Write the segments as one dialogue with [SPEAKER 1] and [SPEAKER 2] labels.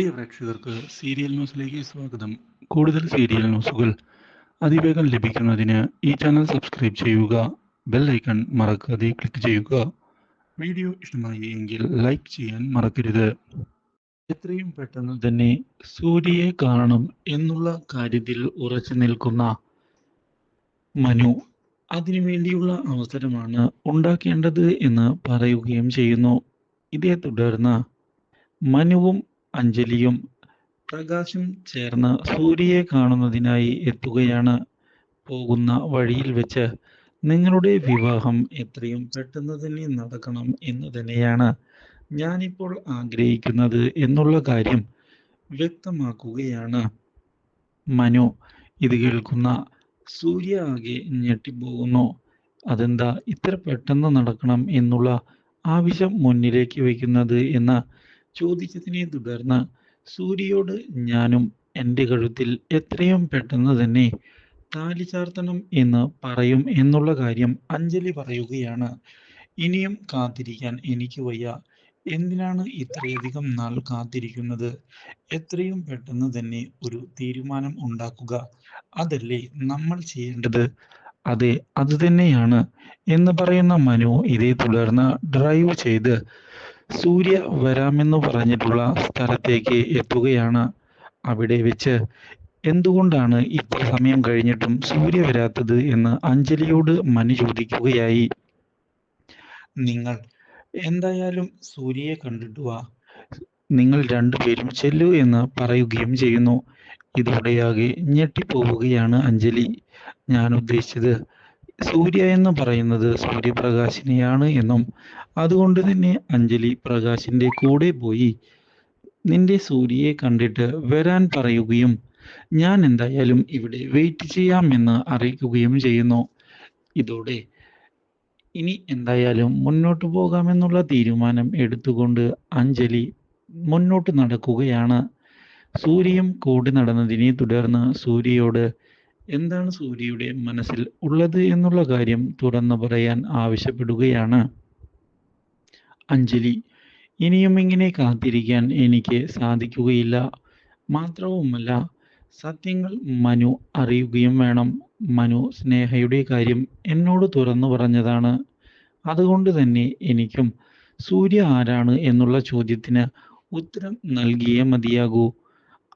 [SPEAKER 1] പ്രിയ പ്രേക്ഷകർക്ക് സീരിയൽ ന്യൂസിലേക്ക് സ്വാഗതം. കൂടുതൽ സീരിയൽ ന്യൂസുകൾ അതിവേഗം ലഭിക്കുന്നതിന് ഈ ചാനൽ സബ്സ്ക്രൈബ് ചെയ്യുക ബെൽ ഐക്കൺ മറക്കാതെ ക്ലിക്ക് ചെയ്യുക. വീഡിയോ ഇഷ്ടമായി എങ്കിൽ ലൈക്ക് ചെയ്യാൻ മറക്കരുത്. എത്രയും പെട്ടെന്ന് തന്നെ സൂര്യയെ കാണണം എന്നുള്ള കാര്യത്തിൽ ഉറച്ചു നിൽക്കുന്ന മനു അതിനുവേണ്ടിയുള്ള അവസരമാണ് ഉണ്ടാക്കേണ്ടത് എന്ന് പറയുകയും ചെയ്യുന്നു. ഇതേ തുടർന്ന് മനുവും അഞ്ജലിയും പ്രകാശും ചേർന്ന് സൂര്യയെ കാണുന്നതിനായി എത്തുകയാണ്. പോകുന്ന വഴിയിൽ വെച്ച് നിങ്ങളുടെ വിവാഹം എത്രയും പെട്ടെന്ന് തന്നെ നടക്കണം എന്ന് തന്നെയാണ് ഞാനിപ്പോൾ ആഗ്രഹിക്കുന്നത് എന്നുള്ള കാര്യം വ്യക്തമാക്കുകയാണ്. മനു ഇത് കേൾക്കുന്ന സൂര്യ ആകെ ഞെട്ടിപ്പോകുന്നു. അതെന്താ ഇത്ര പെട്ടെന്ന് നടക്കണം എന്നുള്ള ആവശ്യം മുന്നിലേക്ക് വയ്ക്കുന്നത് എന്ന് ചോദിച്ചതിനെ തുടർന്ന് സൂര്യയോട് ഞാനും എന്റെ കഴുത്തിൽ എത്രയും പെട്ടെന്ന് തന്നെ താലി ചാർത്തണം എന്ന് പറയും എന്നുള്ള കാര്യം അഞ്ജലി പറയുകയാണ്. ഇനിയും കാത്തിരിക്കാൻ എനിക്ക് വയ്യ. എന്തിനാണ് ഇത്രയധികം നാൾ കാത്തിരിക്കുന്നത്? എത്രയും പെട്ടെന്ന് തന്നെ ഒരു തീരുമാനം ഉണ്ടാക്കുക. അതല്ലേ നമ്മൾ ചെയ്യേണ്ടത്? അതെ അത് തന്നെയാണ് എന്ന് പറയുന്ന മനു ഇതേ തുടർന്ന് ഡ്രൈവ് ചെയ്ത് സൂര്യ വരാമെന്ന് പറഞ്ഞിട്ടുള്ള സ്ഥലത്തേക്ക് എത്തുകയാണ് അവിടെ വെച്ച്. എന്തുകൊണ്ടാണ് ഇത്ര സമയം കഴിഞ്ഞിട്ടും സൂര്യ വരാത്തത് എന്ന് അഞ്ജലിയോട് മനു ചോദിക്കുകയായി. നിങ്ങൾ എന്തായാലും സൂര്യയെ കണ്ടിട്ട് വാ. നിങ്ങൾ രണ്ടുപേരും ചെല്ലു എന്ന് പറയുകയും ചെയ്യുന്നു. ഇതോടെയാകെ ഞെട്ടിപ്പോവുകയാണ് അഞ്ജലി. ഞാൻ ഉദ്ദേശിച്ചത് സൂര്യ എന്ന് പറയുന്നത് സൂര്യപ്രകാശിനെയാണ് എന്നും അതുകൊണ്ട് തന്നെ അഞ്ജലി പ്രകാശിന്റെ കൂടെ പോയി നിന്റെ സൂര്യയെ കണ്ടിട്ട് വരാൻ പറയുകയും ഞാൻ എന്തായാലും ഇവിടെ വെയിറ്റ് ചെയ്യാം എന്ന് അറിയിക്കുകയും ചെയ്യുന്നു. ഇതോടെ ഇനി എന്തായാലും മുന്നോട്ട് പോകാമെന്നുള്ള തീരുമാനം എടുത്തുകൊണ്ട് അഞ്ജലി മുന്നോട്ട് നടക്കുകയാണ്. സൂര്യയും കൂടി നടന്നതിനെ തുടർന്ന് സൂര്യയോട് എന്താണ് സൂര്യയുടെ മനസ്സിൽ ഉള്ളത് എന്നുള്ള കാര്യം തുറന്നു പറയാൻ ആവശ്യപ്പെടുകയാണ്. അഞ്ജലി ഇനിയും ഇങ്ങനെ കാത്തിരിക്കാൻ എനിക്ക് സാധിക്കുകയില്ല. മാത്രവുമല്ല സത്യങ്ങൾ മനു അറിയുകയും വേണം. മനു സ്നേഹയുടെ കാര്യം എന്നോട് തുറന്നു പറഞ്ഞതാണ്. അതുകൊണ്ട് തന്നെ എനിക്കും സൂര്യ ആരാണ് എന്നുള്ള ചോദ്യത്തിന് ഉത്തരം നൽകിയേ മതിയാകൂ.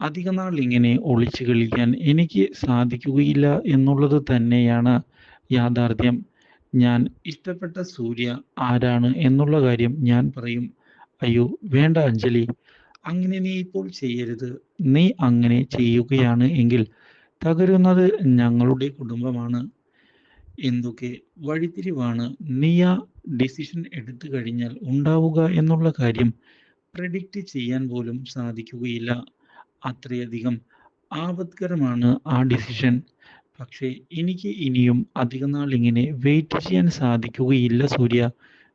[SPEAKER 1] അധിക നാൾ ഇങ്ങനെ ഒളിച്ചു കളിക്കാൻ എനിക്ക് സാധിക്കുകയില്ല എന്നുള്ളത് തന്നെയാണ് യാഥാർത്ഥ്യം. ഞാൻ ഇഷ്ടപ്പെട്ട സൂര്യ ആരാണ് എന്നുള്ള കാര്യം ഞാൻ പറയും. അയ്യോ വേണ്ട അഞ്ജലി അങ്ങനെ നീ ഇപ്പോൾ ചെയ്യരുത്. നീ അങ്ങനെ ചെയ്യുകയാണ് എങ്കിൽ തകരുന്നത് ഞങ്ങളുടെ കുടുംബമാണ്. എന്തൊക്കെ വഴിത്തിരിവാണ്. നീ ആ ഡിസിഷൻ എടുത്തു കഴിഞ്ഞാൽ ഉണ്ടാവുക എന്നുള്ള കാര്യം പ്രെഡിക്റ്റ് ചെയ്യാൻ പോലും സാധിക്കുകയില്ല. അത്രയധികം ആപത്കരമാണ് ആ ഡിസിഷൻ പക്ഷേ എനിക്ക് ഇനിയും അധിക നാൾ ഇങ്ങനെ വെയിറ്റ് ചെയ്യാൻ സാധിക്കുകയില്ല സൂര്യ.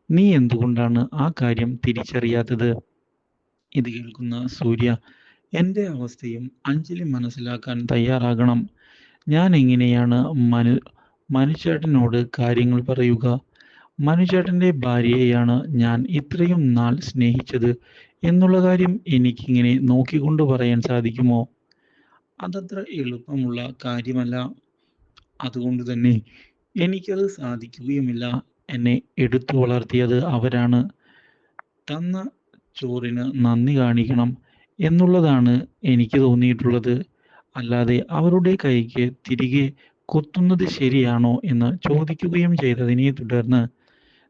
[SPEAKER 1] നീ എന്തുകൊണ്ടാണ് ആ കാര്യം തിരിച്ചറിയാത്തത്? ഇത് കേൾക്കുന്ന സൂര്യ എന്റെ അവസ്ഥയും അഞ്ജലി മനസ്സിലാക്കാൻ തയ്യാറാകണം. ഞാൻ എങ്ങനെയാണ് മനു മനുചേട്ടനോട് കാര്യങ്ങൾ പറയുക? മനുചേട്ടന്റെ ഭാര്യയെയാണ് ഞാൻ ഇത്രയും നാൾ സ്നേഹിച്ചത്. എന്നുള്ള കാര്യം എനിക്കിങ്ങനെ നോക്കിക്കൊണ്ട് പറയാൻ സാധിക്കുമോ? അതത്ര എളുപ്പമുള്ള കാര്യമല്ല. അതുകൊണ്ട് തന്നെ എനിക്കത് സാധിക്കുകയുമില്ല. എന്നെ എടുത്തു വളർത്തിയത് അവരാണ്. തന്ന ചോറിന് നന്ദി കാണിക്കണം എന്നുള്ളതാണ് എനിക്ക് തോന്നിയിട്ടുള്ളത്. അല്ലാതെ അവരുടെ കൈക്ക് തിരികെ കുത്തുന്നത് ശരിയാണോ എന്ന് ചോദിക്കുകയും ചെയ്തതിനെ തുടർന്ന്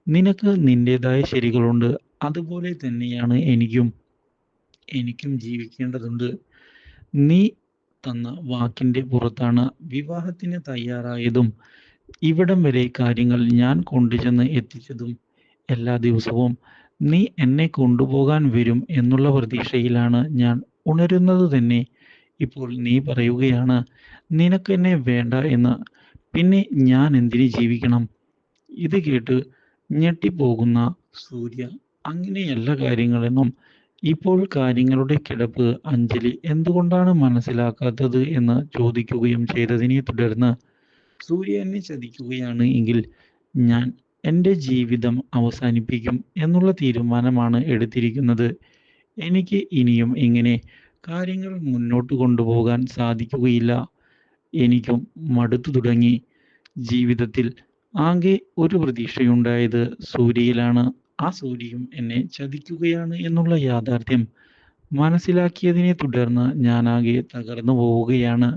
[SPEAKER 1] നിനക്ക് നിന്റെതായ ശരികളുണ്ട്. അതുപോലെ തന്നെയാണ് എനിക്കും എനിക്കും ജീവിക്കേണ്ടതുണ്ട്. നീ തന്ന വാക്കിന്റെ പുറത്താണ് വിവാഹത്തിന് തയ്യാറായതും ഇവിടം വരെ കാര്യങ്ങൾ ഞാൻ കൊണ്ടുചെന്ന് എത്തിച്ചതും എല്ലാ ദിവസവും നീ എന്നെ കൊണ്ടുപോകാൻ വരും എന്നുള്ള പ്രതീക്ഷയിലാണ് ഞാൻ ഉണരുന്നത് തന്നെ. ഇപ്പോൾ നീ പറയുകയാണ് നിനക്ക് എന്നെ വേണ്ട എന്ന്. പിന്നെ ഞാൻ എന്തിന് ജീവിക്കണം? ഇത് കേട്ട് ഞെട്ടിപ്പോകുന്ന സൂര്യ അങ്ങനെയല്ല കാര്യങ്ങളെന്നും ഇപ്പോൾ കാര്യങ്ങളുടെ കിടപ്പ് അഞ്ജലി എന്തുകൊണ്ടാണ് മനസ്സിലാക്കാത്തത് എന്ന് ചോദിക്കുകയും ചെയ്തതിനെ തുടർന്ന് സൂര്യ എന്നെ ചതിക്കുകയാണ് എങ്കിൽ ഞാൻ എന്റെ ജീവിതം അവസാനിപ്പിക്കും എന്നുള്ള തീരുമാനമാണ് എടുത്തിരിക്കുന്നത് എനിക്ക് ഇനിയും ഇങ്ങനെ കാര്യങ്ങൾ മുന്നോട്ട് കൊണ്ടുപോകാൻ സാധിക്കുകയില്ല. എനിക്കും മടുത്തു തുടങ്ങി. ജീവിതത്തിൽ ആകെ ഒരു പ്രതീക്ഷയുണ്ടായത് സൂര്യയിലാണ്. ആ സൂര്യയും എന്നെ ചതിക്കുകയാണ് എന്നുള്ള യാഥാർത്ഥ്യം മനസ്സിലാക്കിയതിനെ തുടർന്ന് ഞാനാകെ തകർന്നു പോവുകയാണ്.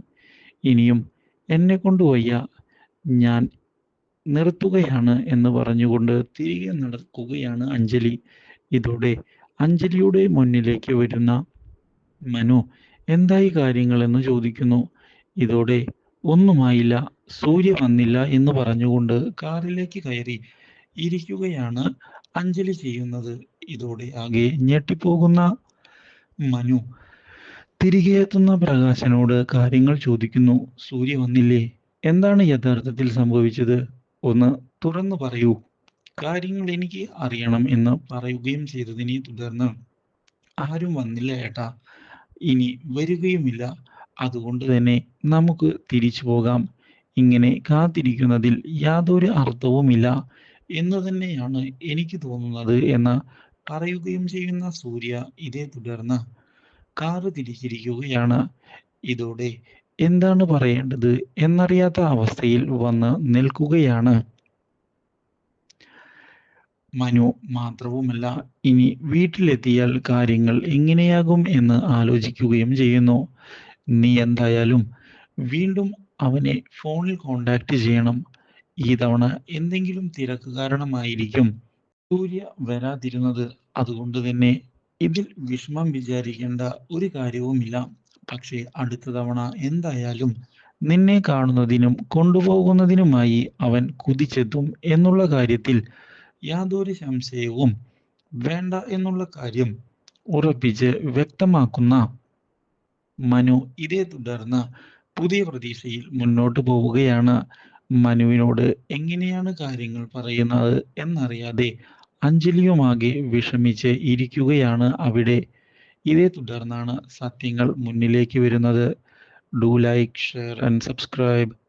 [SPEAKER 1] ഇനിയും എന്നെ കൊണ്ട് വയ്യ. ഞാൻ നിർത്തുകയാണ് എന്ന് പറഞ്ഞുകൊണ്ട് തിരികെ നടക്കുകയാണ് അഞ്ജലി. ഇതോടെ അഞ്ജലിയുടെ മുന്നിലേക്ക് വരുന്ന മനു എന്തായി കാര്യങ്ങൾ എന്ന് ചോദിക്കുന്നു. ഇതോടെ ഒന്നുമായില്ല. സൂര്യ വന്നില്ല എന്ന് പറഞ്ഞുകൊണ്ട് കാറിലേക്ക് കയറി ഇരിക്കുകയാണ് അഞ്ജലി ചെയ്യുന്നത്. ഇതോടെ ആകെ ഞെട്ടിപ്പോകുന്ന മനു തിരികെ എത്തുന്ന പ്രകാശനോട് കാര്യങ്ങൾ ചോദിക്കുന്നു. സൂര്യ വന്നില്ലേ? എന്താണ് യഥാർത്ഥത്തിൽ സംഭവിച്ചത്? ഒന്ന് തുറന്നു പറയൂ. കാര്യങ്ങൾ എനിക്ക് അറിയണം എന്ന് പറയുകയും ചെയ്തതിനെ തുടർന്ന് ആരും വന്നില്ല ഏട്ടാ. ഇനി വരികയുമില്ല. അതുകൊണ്ട് തന്നെ നമുക്ക് തിരിച്ചു പോകാം. ഇങ്ങനെ കാത്തിരിക്കുന്നതിൽ യാതൊരു അർത്ഥവുമില്ല എന്ന് തന്നെയാണ് എനിക്ക് തോന്നുന്നത് എന്ന് പറയുകയും ചെയ്യുന്ന സൂര്യ ഇതേ തുടർന്ന് കാറ് തിരിച്ചിരിക്കുകയാണ്. ഇതോടെ എന്താണ് പറയേണ്ടത് എന്നറിയാത്ത അവസ്ഥയിൽ വന്ന് നിൽക്കുകയാണ് മനു. മാത്രവുമല്ല ഇനി വീട്ടിലെത്തിയാൽ കാര്യങ്ങൾ എങ്ങനെയാകും എന്ന് ആലോചിക്കുകയും ചെയ്യുന്നു. നീ എന്തായാലും വീണ്ടും അവനെ ഫോണിൽ കോണ്ടാക്ട് ചെയ്യണം. ഈ തവണ എന്തെങ്കിലും തിരക്ക് കാരണമായിരിക്കും സൂര്യ വരാതിരുന്നത്. അതുകൊണ്ട് തന്നെ ഇതിൽ വിഷമം വിചാരിക്കേണ്ട ഒരു കാര്യവുമില്ല. പക്ഷേ അടുത്ത തവണ എന്തായാലും നിന്നെ കാണുന്നതിനും കൊണ്ടുപോകുന്നതിനുമായി അവൻ കുതിച്ചെത്തും എന്നുള്ള കാര്യത്തിൽ യാതൊരു സംശയവും വേണ്ട എന്നുള്ള കാര്യം ഉറപ്പിച്ച് വ്യക്തമാക്കുന്ന മനു ഇതേ തുടർന്ന് പുതിയ പ്രതീക്ഷയിൽ മുന്നോട്ട് പോവുകയാണ്. മനുവിനോട് എങ്ങനെയാണ് കാര്യങ്ങൾ പറയുന്നത് എന്നറിയാതെ അഞ്ജലിയുമാകെ വിഷമിച്ച് ഇരിക്കുകയാണ് അവിടെ. ഇതേ തുടർന്നാണ് സത്യങ്ങൾ മുന്നിലേക്ക് വരുന്നത്. Do like, share and subscribe.